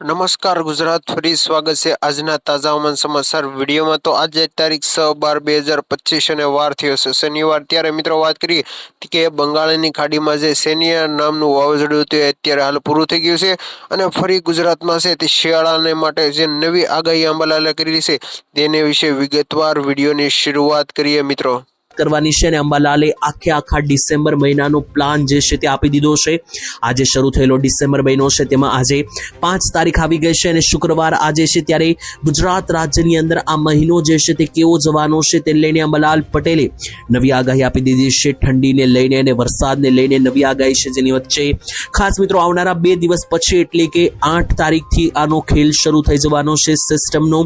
નમસ્કાર, ગુજરાત ફરી સ્વાગત છે આજના તાજા હવામાન સમાચાર વિડીયોમાં. તો આજે તારીખ છ બાર બે હજાર પચીસ અને વાર થયો છે. શનિવાર ત્યારે મિત્રો વાત કરીએ કે બંગાળની ખાડીમાં જે સેનિયા નામનું વાવાઝોડું હતું અત્યારે હાલ પૂરું થઈ ગયું છે. અને ફરી ગુજરાતમાં છે તે શિયાળાને માટે જે નવી આગાહી અંબાલાલે કરી છે, તેને વિશે વિગતવાર વિડીયોની શરૂઆત કરીએ મિત્રો. કરવાની છે અને અંબાલાલે આખે આખા ડિસેમ્બર મહિનાનો પ્લાન જે છે તે આપી દીધો છે. આજે શરૂ થયેલો ડિસેમ્બર મહિનો છે, તેમાં આજે પાંચ તારીખ આવી ગઈ છે અને શુક્રવાર આજે છે ત્યારે ગુજરાત રાજ્યની અંદર આ મહિનો જે છે તે કેવો જવાનો છે તે લઈને અંબાલાલ પટેલે નવી આગાહી આપી દીધી છે. ઠંડીને લઈને અને વરસાદને લઈને નવી આગાહી છે જેની વચ્ચે ખાસ મિત્રો આવનારા બે દિવસ પછી એટલે કે આઠ તારીખથી આનો ખેલ શરૂ થઈ જવાનો છે સિસ્ટમનો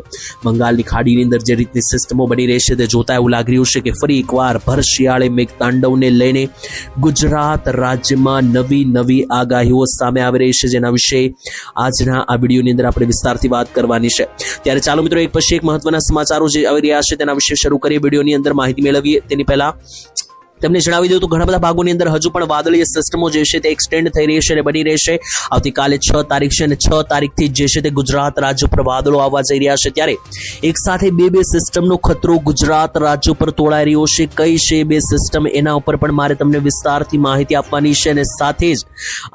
બંગાળની ખાડીની અંદર જે રીતની સિસ્ટમો બની રહેશે તે જોતા એવું લાગી રહ્યું છે કે ફરી એકવાર ભર શિયાળે મેઘતાંડવને લઈને ગુજરાત રાજ્યમાં નવી નવી આગાહીઓ સામે આવી રહી છે જેના વિશે આજના આ વિડીયોની અંદર આપણે વિસ્તારથી વાત કરવાની છે. ત્યારે ચાલો મિત્રો, એક પછી એક મહત્વના સમાચારો જે આવી રહ્યા છે તેના વિશે શરૂ કરીએ. વિડીયોની અંદર માહિતી મેળવીએ. તેની પહેલા તમને જણાવી દઉં તો ઘણા બધા ભાગોની અંદર હજુ પણ વાદળીય સિસ્ટમો જે છે તે એક્સટેન્ડ થઈ રહી છે અને બની રહેશે. આવતીકાલે છ તારીખ છે અને છ તારીખથી જે છે તે ગુજરાત રાજ્ય પર વાદળો આવવા જઈ રહ્યા છે. ત્યારે એક સાથે બે બે સિસ્ટમનો ખતરો ગુજરાત રાજ્ય પર તોડાઈ રહ્યો છે. કઈ છે બે સિસ્ટમ એના ઉપર પણ મારે તમને વિસ્તારથી માહિતી આપવાની છે અને સાથે જ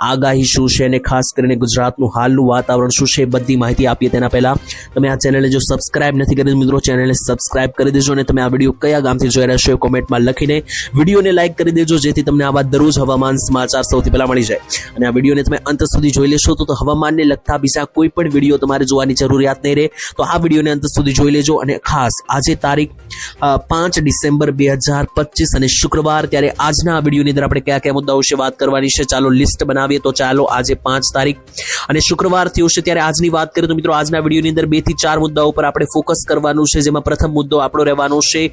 આગાહી શું છે અને ખાસ કરીને ગુજરાતનું હાલનું વાતાવરણ શું છે બધી માહિતી આપીએ તેના પહેલા. તમે આ ચેનલને જો સબસ્ક્રાઇબ નથી કરી મિત્રો ચેનલને સબસ્ક્રાઇબ કરી દેજો અને તમે આ વીડિયો કયા ગામથી જોઈ રહ્યા છો એ કોમેન્ટમાં લખીને વિડીયોને લાઇક કરી દેજો, જેથી તમને આવા દરરોજ હવામાન સમાચાર સૌથી પહેલા મળી જાય. અને આ વિડીયોને તમે અંત સુધી જોઈ લેશો તો હવામાનને લગતા બીજા કોઈ પણ વીડિયો તમારે જોવાની જરૂરિયાત નહીં રહે. તો આ વિડીયોને અંત સુધી જોઈ લેજો અને ખાસ આજે તારીખ પાંચ ડિસેમ્બર બે હજાર પચીસ અને શુક્રવાર ત્યારે આજના આ વિડીયોની અંદર આપણે કયા કયા મુદ્દાઓ વિશે વાત કરવાની છે, ચાલો લિસ્ટ બનાવીએ. તો ચાલો આજે પાંચ તારીખ અને શુક્રવાર થયો છે ત્યારે આજની વાત કરીએ તો મિત્રો આજના વિડીયોની અંદર બેથી ચાર મુદ્દાઓ પર આપણે ફોકસ કરવાનું છે, જેમાં પ્રથમ મુદ્દો આપણો રહેવાનો છે,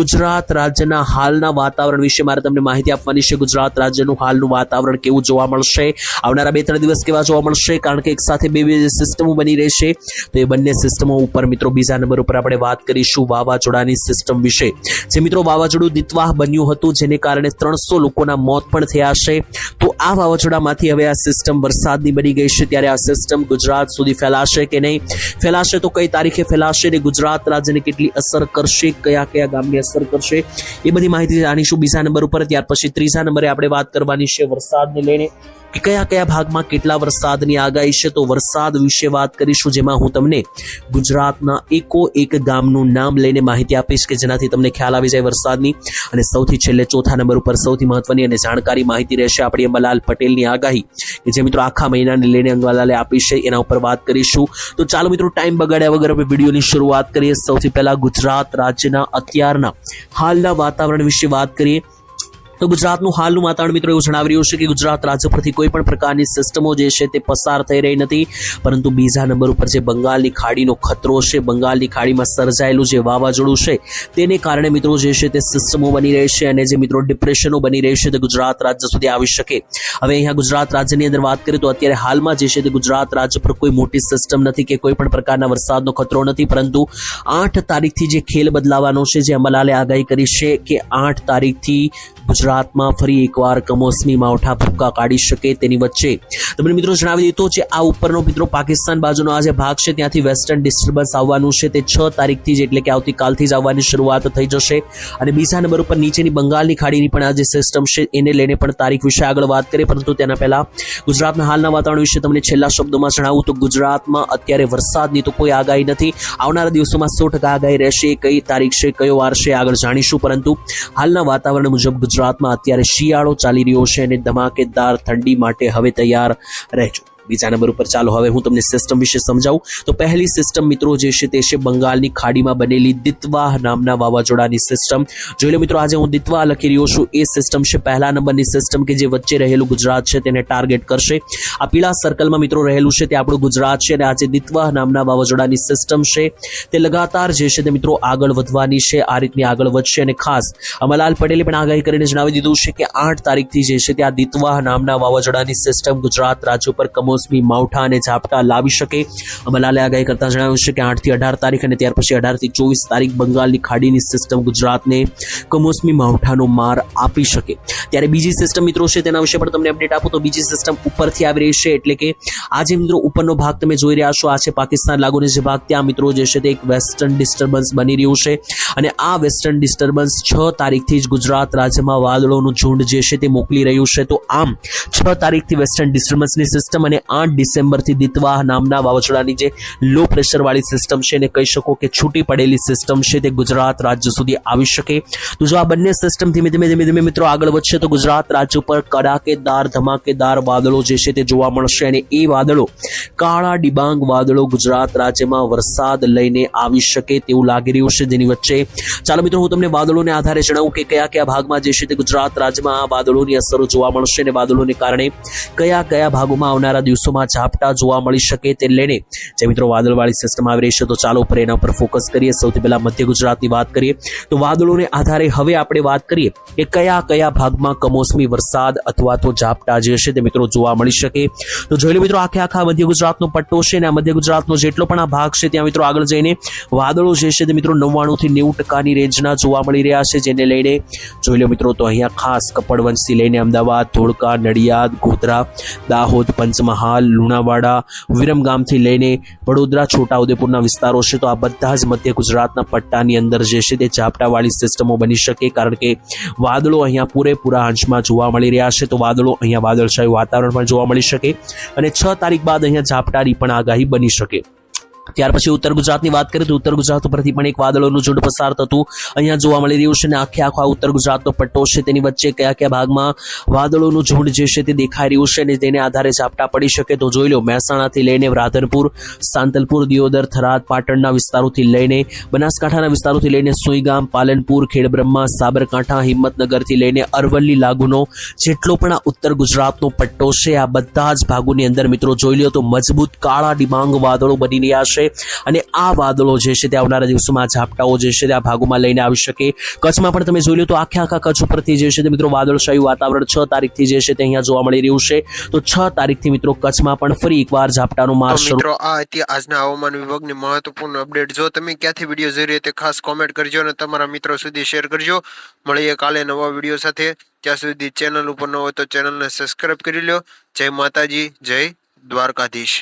ગુજરાત રાજ્યના હાલના વાતાવરણ વિશે મારે તમને માહિતી આપવાની છે. ગુજરાત રાજ્યનું હાલનું વાતાવરણ કેવું જોવા મળશે? આવનારા બે ત્રણ દિવસ કેવા જોવા મળશે? કારણ કે એક સાથે બે બે સિસ્ટમો બની રહેશે. તો એ બંને સિસ્ટમો ઉપર મિત્રો બીજા નંબર ઉપર આપણે વાત કરીશું વાવાઝોડાની સિસ્ટમ વિશે. જે મિત્રો વાવાઝોડું દિતવાહ બન્યું હતું, જેને કારણે ત્રણસો લોકોના મોત પણ થયા છે. તો આ વાવાઝોડામાંથી હવે આ સિસ્ટમ વરસાદની બની ગઈ છે. ત્યારે આ સિસ્ટમ ગુજરાત સુધી ફેલાશે કે નહીં? ફેલાશે તો કઈ તારીખે ફેલાશે ને ગુજરાત રાજ્યને કેટલી અસર કરશે? કયા કયા ગામને અસર કરશે? એ બધી માહિતી જાણીશું. બીજા નંબર ઉપર ત્યાર પછી ત્રીજા નંબરે આપણે વાત કરવાની છે વરસાદને લઈને. કે કયા કયા ભાગમાં કેટલા વરસાદની આગાહી છે, તો વરસાદ વિશે વાત કરીશું, જેમાં હું તમને ગુજરાતના એકો એક ગામનું નામ લઈને માહિતી આપીશ કે જેનાથી તમને ખ્યાલ આવી જાય વરસાદની. અને સૌથી છેલ્લે ચોથા નંબર ઉપર સૌથી મહત્વની અને જાણકારી માહિતી રહેશે આપણી અંબાલાલ પટેલની આગાહી, કે જે મિત્રો આખા મહિનાને લઈને અંબાલાલે આપી છે, એના ઉપર વાત કરીશું. તો ચાલો મિત્રો, ટાઈમ બગાડ્યા વગર આપણે વિડીયોની શરૂઆત કરીએ. સૌથી પહેલાં ગુજરાત રાજ્યના અત્યારના હાલના વાતાવરણ વિશે વાત કરીએ. તો ગુજરાતનું હાલનું વાતાવરણ મિત્રો એવું જણાવી રહ્યું છે કે ગુજરાત રાજ્ય પરથી કોઈ પણ પ્રકારની સિસ્ટમો જે છે તે પસાર થઈ રહી નથી. પરંતુ બીજા નંબર ઉપર જે બંગાળની ખાડીનો ખતરો છે, બંગાળની ખાડીમાં સર્જાયેલું જે વાવાઝોડું છે, તેને કારણે મિત્રો જે છે તે સિસ્ટમો બની રહી છે અને જે મિત્રો ડિપ્રેશનો બની રહી છે તે ગુજરાત રાજ્ય સુધી આવી શકે. હવે અહીંયા ગુજરાત રાજ્યની અંદર વાત કરીએ તો અત્યારે હાલમાં જે છે તે ગુજરાત રાજ્ય પર કોઈ મોટી સિસ્ટમ નથી કે કોઈ પણ પ્રકારના વરસાદનો ખતરો નથી. પરંતુ આઠ તારીખથી જે ખેલ બદલાવાનો છે, જે અમલાલે આગાહી કરી છે કે આઠ તારીખથી ગુજરાતમાં ફરી એકવાર કમોસમી માવઠા ભૂક્કા કાઢી શકે તેની વચ્ચે. તમને મિત્રો જણાવી દીધું છે આ ઉપરનો મિત્રો પાકિસ્તાન બાજુનો આ જે ભાગ છે, ત્યાંથી વેસ્ટર્ન ડિસ્ટર્બન્સ આવવાનું છે, તે છ તારીખથી જ એટલે કે આવતીકાલથી જ આવવાની શરૂઆત થઈ જશે. અને બીજા નંબર ઉપર નીચેની બંગાળની ખાડીની પણ આ જે સિસ્ટમ છે, એને લઈને પણ તારીખ વિશે આગળ વાત કરીએ, પરંતુ તેના પહેલાં ગુજરાતના હાલના વાતાવરણ વિશે તમને છેલ્લા શબ્દોમાં જણાવું તો ગુજરાતમાં અત્યારે વરસાદની તો કોઈ આગાહી નથી. આવનારા દિવસોમાં સો ટકા આગાહી રહેશે, કઈ તારીખ છે, કયો વાર છે, આગળ જાણીશું, પરંતુ હાલના વાતાવરણ મુજબ ગુજરાતમાં અત્યારે શિયાળો ચાલી રહ્યો છે અને ધમાકેદાર ઠંડી માટે હવે તૈયાર રહેજો. બીજા નંબર ઉપર ચાલો, હવે હું તમને સિસ્ટમ વિશે સમજાવું. તો પહેલી સિસ્ટમ મિત્રો જે છે તે છે બંગાળની ખાડીમાં બનેલી દિતવાહ નામના વાવાઝોડાની સિસ્ટમ જોઈ લો મિત્રો, આજે હું દિતવાહ લખી રહ્યો છું. એ સિસ્ટમ છે પહેલા નંબરની સિસ્ટમ કે જે વચ્ચે રહેલું ગુજરાત છે, તેને ટાર્ગેટ કરશે. આ પીળા સર્કલમાં મિત્રો રહેલું છે તે આપણું ગુજરાત છે અને આજે દિતવાહ નામના વાવાઝોડાની સિસ્ટમ છે, તે લગાતાર જે છે તે મિત્રો આગળ વધવાની છે, આ રીતની આગળ વધશે અને ખાસ અમલાલ પટેલે પણ આગાહી કરીને જણાવી દીધું છે કે આઠ તારીખથી જે છે તે આ દિતવાહ નામના વાવાઝોડાની સિસ્ટમ ગુજરાત રાજ્ય પર કમો કમોસમી માવઠા અને ઝાપટા લાવી શકે. અમલાલે આગાહી કરતા જણાવ્યું છે કે આઠથી અઢાર તારીખ અને ત્યાર પછી અઢારથી ચોવીસ તારીખ બંગાળની ખાડીની સિસ્ટમ ગુજરાતને કમોસમી માવઠાનો માર આપી શકે. ત્યારે બીજી સિસ્ટમ મિત્રો છે તેના વિશે પણ તમને અપડેટ આપું તો બીજી સિસ્ટમ ઉપરથી આવી રહી છે એટલે કે આજે મિત્રો ઉપરનો ભાગ તમે જોઈ રહ્યા છો. આ છે પાકિસ્તાન લાગુનો જે ભાગ ત્યાં મિત્રો જે છે તે એક વેસ્ટર્ન ડિસ્ટર્બન્સ બની રહ્યું છે. અને આ વેસ્ટર્ન ડિસ્ટર્બન્સ છ તારીખથી જ ગુજરાત રાજ્યમાં વાદળોનું ઝુંડ જે છે તે મોકલી રહ્યું છે. તો આમ છ તારીખથી વેસ્ટર્ન ડિસ્ટર્બન્સની સિસ્ટમ અને આઠ ડિસેમ્બરથી દિતવાહ નામના વાવાઝોડાની જે લો પ્રેશરવાળી સિસ્ટમ છે એને કહી શકો કે છૂટી પડેલી સિસ્ટમ છે તે ગુજરાત રાજ્ય સુધી આવી શકે. તો જો આ બંને સિસ્ટમ ધીમે ધીમે ધીમે ધીમે મિત્રો આગળ વધશે તો ગુજરાત રાજ્ય ઉપર કડાકેદાર, ધમાકેદાર વાદળો જે છે તે જોવા મળશે અને એ વાદળો કાળા ડિબાંગ વાદળો ગુજરાત રાજ્યમાં વરસાદ લઈને આવી શકે તેવું લાગી રહ્યું છે જેની વચ્ચે. ચાલો મિત્રો હું તમને વાદળોને આધારે જણાવું કે કયા કયા ભાગમાં જે છે તે ગુજરાત રાજ્યમાં આ વાદળોની અસરો જોવા મળશે અને વાદળોને કારણે કયા કયા ભાગોમાં આવનારા દિવસોમાં ઝાપટા જોવા મળી શકે તે લઈને જે મિત્રો વાદળવાળી સિસ્ટમ આવી રહી છે, તો ચાલો ઉપર એના પર ફોકસ કરીએ. સૌથી પહેલા મધ્ય ગુજરાતની વાત કરીએ, તો વાદળોને આધારે હવે આપણે વાત કરીએ કે કયા કયા ભાગમાં કમોસમી વરસાદ અથવા તો ઝાપટા જે છે તે મિત્રો જોવા મળી શકે. તો જોઈ લો મિત્રો, આખે આખા મધ્ય ગુજરાતનો પટ્ટો છે અને આ મધ્ય ગુજરાતનો જેટલો પણ આ ભાગ છે, ત્યાં મિત્રો આગળ જઈને વાદળો જે છે તે મિત્રો નવ્વાણું થી નેવું ટકાની રેન્જના જોવા મળી રહ્યા છે, જેને લઈને જોઈ લો મિત્રો, તો અહીંયા ખાસ કપડવંશથી લઈને અમદાવાદ, ધોળકા, નડિયાદ, ગોધરા, દાહોદ, પંચમહાલ લુણાવાડા વિરમગામથી લઈને વડોદરા, છોટાઉદેપુરના વિસ્તારો છે. તો આ બધા જ મધ્ય ગુજરાતના પટ્ટાની અંદર જે છે તે ઝાપટાવાળી સિસ્ટમો બની શકે, કારણ કે વાદળો અહીંયા પૂરેપૂરા અંશમાં જોવા મળી રહ્યા છે. તો વાદળો અહીંયા વાદળછાયું વાતાવરણ પણ જોવા મળી શકે અને છ તારીખ બાદ અહીંયા ઝાપટાની પણ આગાહી બની શકે. ત્યાર પછી ઉત્તર ગુજરાતની વાત કરીએ તો ઉત્તર ગુજરાત ઉપરથી પણ એક વાદળોનું ઝુંડ પસાર થતું અહીંયા જોવા મળી રહ્યું છે અને આખે આખો ઉત્તર ગુજરાતનો પટ્ટો છે. તેની વચ્ચે કયા કયા ભાગમાં વાદળોનું ઝુંડ જે છે તે દેખાઈ રહ્યું છે અને તેને આધારે ઝાપટા પડી શકે તો જોઈ લો. મહેસાણાથી લઈને રાધનપુર, સાંતલપુર, દિયોદર, થરાદ, પાટણના વિસ્તારોથી લઈને બનાસકાંઠાના વિસ્તારોથી લઈને સુઈગામ, પાલનપુર, ખેડબ્રહ્મા, સાબરકાંઠા, હિંમતનગરથી લઈને અરવલ્લી લાગુનો જેટલો પણ આ ઉત્તર ગુજરાતનો પટ્ટો છે, આ બધા જ ભાગોની અંદર મિત્રો જોઈ લો તો મજબૂત કાળા ડિબાંગ વાદળો બની રહ્યા છે અને આ વાદળો જે છે તે આવનારા દિવસોમાં ઝાપટાઓ જે છે તે આ ભાગોમાં લઈને આવી શકે. કચ્છમાં પણ તમે જોઈ લો તો આખે આખા કચ્છ ઉપરથી જે છે તે મિત્રો વાદળછાયું વાતાવરણ છ તારીખથી જે છે તે અહીંયા જોવા મળી રહ્યું છે. તો છ તારીખથી મિત્રો કચ્છમાં પણ ફરી એકવાર ઝાપટાનો માર શરૂ મિત્રો આ હતી આજના હવામાન વિભાગની મહત્વપૂર્ણ અપડેટ. જો તમે ક્યાંથી વીડિયો જોઈ રહ્યા તે ખાસ કોમેન્ટ કરજો અને તમારા મિત્રો સુધી શેર કરજો. મળીએ કાલે નવા વીડિયો સાથે. ત્યાં સુધી ચેનલ ઉપર ન હોય તો ચેનલને સબસ્ક્રાઈબ કરી લો જય માતાજી જય દ્વારકાધીશ.